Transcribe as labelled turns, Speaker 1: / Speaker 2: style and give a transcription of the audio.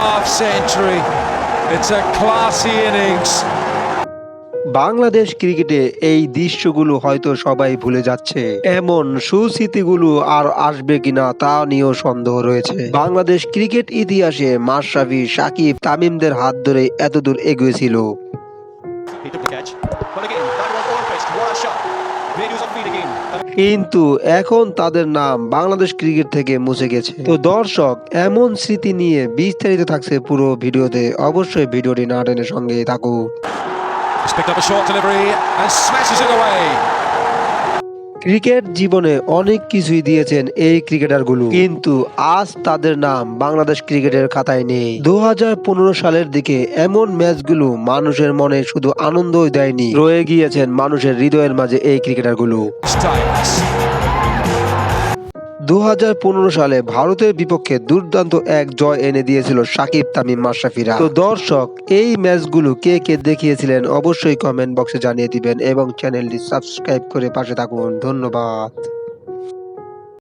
Speaker 1: Half century. It's a classy innings.
Speaker 2: Bangladesh ক্রিকেটে এই দৃশ্যগুলো হয়তো সবাই ভুলে যাচ্ছে। এমন সুস্মৃতিগুলো আর আসবে কিনা তা নিয়েও সন্দেহ রয়েছে। বাংলাদেশ ক্রিকেট ইতিহাসে মাশরাফি সাকিব তামিমদের হাত ধরে এতদূর এগিয়েছিল কিন্তু এখন তাদের নাম বাংলাদেশ ক্রিকেট থেকে মুছে গেছে। তো দর্শক এমন স্মৃতি নিয়ে বিস্তারিত থাকছে পুরো ভিডিওতে। অবশ্যই ভিডিওটি নাটেনের সঙ্গে
Speaker 1: থাকুক
Speaker 2: ক্রিকেট জীবনে অনেক কিছুই দিয়েছেন এই ক্রিকেটারগুলো। কিন্তু আজ তাদের নাম বাংলাদেশ ক্রিকেটের খাতায় নেই। দু হাজার পনেরো সালের দিকে এমন ম্যাচগুলো মানুষের মনে শুধু আনন্দই দেয়নি। রয়ে গিয়েছেন মানুষের হৃদয়ের মাঝে এই ক্রিকেটারগুলো. দু হাজার পনেরো সালে ভারতের বিপক্ষে দুর্দান্ত এক জয় এনে দিয়েছিল সাকিব তামিম মাশরাফিরা। তো দর্শক, এই ম্যাচগুলো কে কে দেখিয়েছিলেন অবশ্যই কমেন্ট বক্সে জানিয়ে দিবেন এবং চ্যানেলটি সাবস্ক্রাইব করে পাশে থাকুন। ধন্যবাদ।